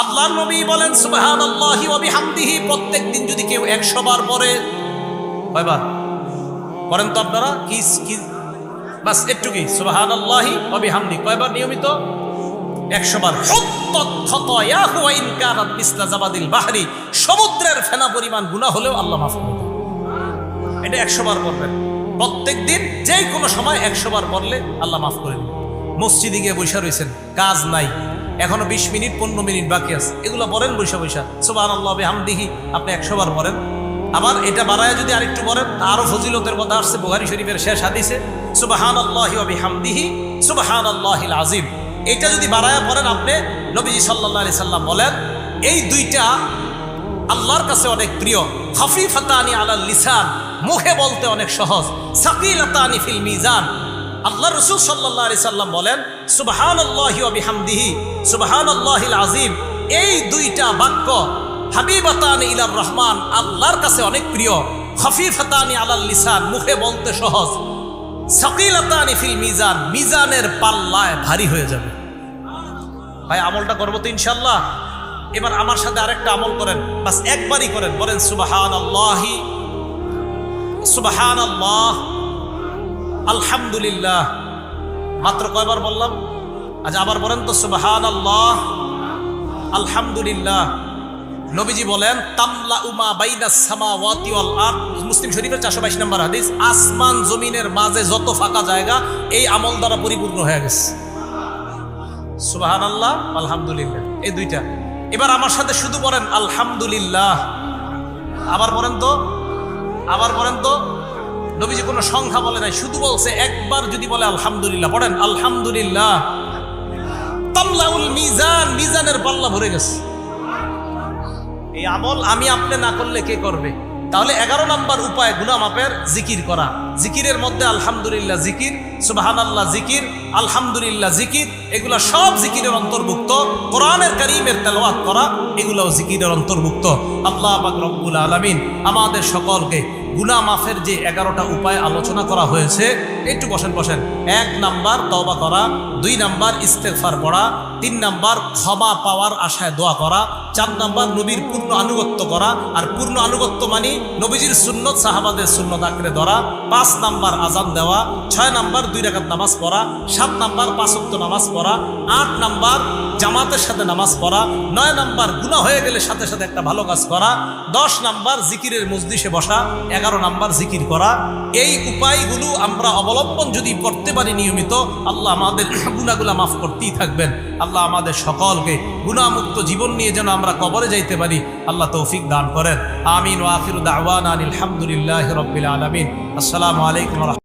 আল্লাহ নবী বলেন, সুবহানাল্লাহি ওয়া বিহামদিহি প্রত্যেক দিন যদি কেউ 100 বার পড়ে, কয়বার? করেন তো আপনারা? কি কি? বাস, একটু কি? সুবহানাল্লাহি ওয়া বিহামদি কয়বার নিয়মিত? 100 বার। বাহরি, সমুদ্রের ফেনা পরিমাণ গুনাহ হলেও আল্লাহ মাফ করে দেন। এটা 100 বার পড়বেন। প্রত্যেক দিন যে কোনো সময় 100 বার পড়লে আল্লাহ মাফ করে দেন। মসজিদে গিয়ে বসে রয়েছেন, কাজ নাই। এখনও বিশ মিনিট, পনেরো মিনিট বাকি আছে। এগুলো বলেন বৈশা বৈশা। সুবাহ আল্লাহ হামদিহি আপনি একশো বার পড়েন। আবার এটা বাড়ায় যদি আরেকটু পড়েন, আরও ফজিলতের কথা আসছে বুহারি শরীফের শেষ হাদিসে। সুবাহান আল্লাহি হামদিহি সুবাহান আল্লাহিল আজিম এটা যদি বাড়ায় পড়েন আপনি, নবীজি সাল্লাহ আলি সাল্লাম বলেন, এই দুইটা আল্লাহর কাছে অনেক প্রিয়। হাফিফাতানি আলাল লিসান, মুখে বলতে অনেক সহজ। সাকিলাতানি ফিল মিজান। আল্লাহ রসুল সাল্লাহ আলি সাল্লাম বলেন সুবাহান আল্লাহি বিহামদিহি সুবাহান আল্লাহিল এই দুইটা বাক্য হাবিবাতানি ইলার রহমান, আল্লাহর কাছে অনেক প্রিয়। খফিফাতানি আলাল লিসান, মুখে বলতে সহজ। সাকিলাতানি ফিল মিজান, মিজানের পাল্লায় ভারী হয়ে যাবে। ভাই, আমলটা করব তো ইনশাল্লাহ এবার আমার সাথে আরেকটা আমল করেন। বাস একবারই করেন। বলেন সুবাহান আল্লাহি সুবাহান আল্লাহ আলহামদুলিল্লাহ। মাত্র কয়বার বললাম? আজ আবার বলেন তো সুবাহান আল্লাহ আলহামদুলিল্লাহ। নবীজি বলেন তামলা উমা বাইনা সামা ওয়াতি আরদ। মুসলিম শরীফের চারশো বাইশ নম্বর হাদিস, আসমান জমিনের মাঝে যত ফাঁকা জায়গা, এই আমল দ্বারা পরিপূর্ণ হয়ে গেছে। সুবাহান আল্লাহ আলহামদুলিল্লাহ, এই দুইটা। এবার আমার সাথে শুধু বলেন, আলহামদুলিল্লাহ। আবার বলেন তো, আবার বলেন তো নবীজি কোনো সংখ্যা বলে নাই, শুধু বলছে, একবার যদি বলে আলহামদুলিল্লাহ, পড়েন, আলহামদুলিল্লাহ। তামলাউল মিজান, মিজানের পাল্লা ভরে গেছে। এই আমল আমি আপনি না করলে কে করবে? তাহলে এগারো নম্বর উপায় গুনা মাপের জিকির করা। জিকিরের মধ্যে আলহামদুলিল্লাহ জিকির সুবাহান আল্লাহ জিকির, আলহামদুলিল্লাহ জিকির এগুলা সব জিকিরের অন্তর্ভুক্ত। কোরআনের করিমের তেলাওয়াত করা, এগুলাও জিকিরের অন্তর্ভুক্ত। আল্লাহ রব্বুল আলমিন আমাদের সকলকে গুনা মাফের যে এগারোটা উপায় আলোচনা করা হয়েছে, একটু বসেন বসেন। এক নাম্বার তওবা করা, দুই নাম্বার ইস্তেফার পড়া, তিন নাম্বার ক্ষমা পাওয়ার আশায় দোয়া করা, চার নাম্বার নবীর পূর্ণ আনুগত্য করা, আর পূর্ণ আনুগত্য মানে নবীজির সুন্নত, সাহাবাদের সুন্নত আঁকড়ে ধরা, পাঁচ নাম্বার আজান দেওয়া, ছয় নাম্বার দুই রাকাত নামাজ পড়া, সাত নাম্বার পাঁচক্ত নামাজ পড়া, আট নাম্বার জামাতের সাথে নামাজ পড়া, নয় নাম্বার গুণা হয়ে গেলে সাথে সাথে একটা ভালো কাজ করা, দশ নাম্বার জিকিরের মজলিসে বসা, এগারো নাম্বার জিকির করা। এই উপায়গুলো আমরা অবলম্বন যদি করতে পারি নিয়মিত, আল্লাহ আমাদের গুণাগুলা মাফ করতেই থাকবেন। আল্লাহ আমাদের সকলকে গুণামুক্ত জীবন নিয়ে যেন আমরা কবরে যাইতে পারি, আল্লাহ তৌফিক দান করেন। আমিন ওয়াফির দাওয়ান আলহামদুলিল্লাহ রবিল আলমিন। আসসালামু আলাইকুম